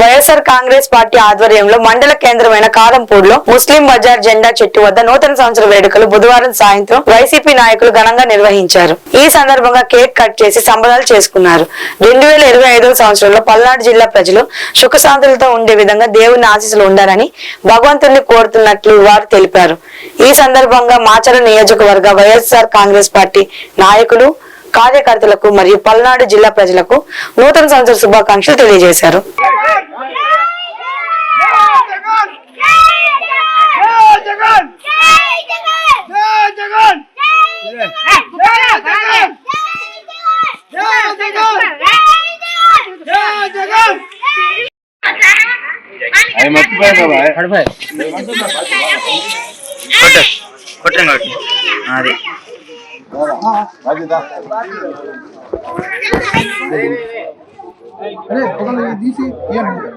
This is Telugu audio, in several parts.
వైఎస్ఆర్ కాంగ్రెస్ పార్టీ ఆధ్వర్యంలో మండల కేంద్రమైన కారంపూర్లో ముస్లిం బజార్ జెండా చెట్టు వద్ద నూతన సంవత్సర వేడుకలు బుధవారం సాయంత్రం వైసీపీ నాయకులు ఘనంగా నిర్వహించారు. ఈ సందర్భంగా కేక్ కట్ చేసి సంబరాలు చేసుకున్నారు. రెండు వేల ఇరవై ఐదవ సంవత్సరంలో పల్నాడు జిల్లా ప్రజలు సుఖశాంతులతో ఉండే విధంగా దేవుని ఆశీస్సులు ఉండాలని భగవంతుని కోరుతున్నట్లు వారు తెలిపారు. ఈ సందర్భంగా మాచర నియోజకవర్గ వైఎస్ఆర్ కాంగ్రెస్ పార్టీ నాయకులు కార్యకర్తలకు మరియు పల్నాడు జిల్లా ప్రజలకు నూతన సంవత్సర శుభాకాంక్షలు తెలియజేశారు. అవి మర్చిపోయాను కొట్టండి కొట్టి అది మామ మామ రాజు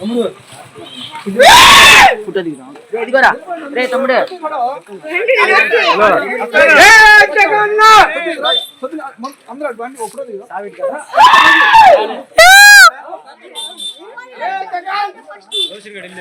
మామ ఇదిగోరా. రే తమ్ముడు. ఫోటో. జై జగన్!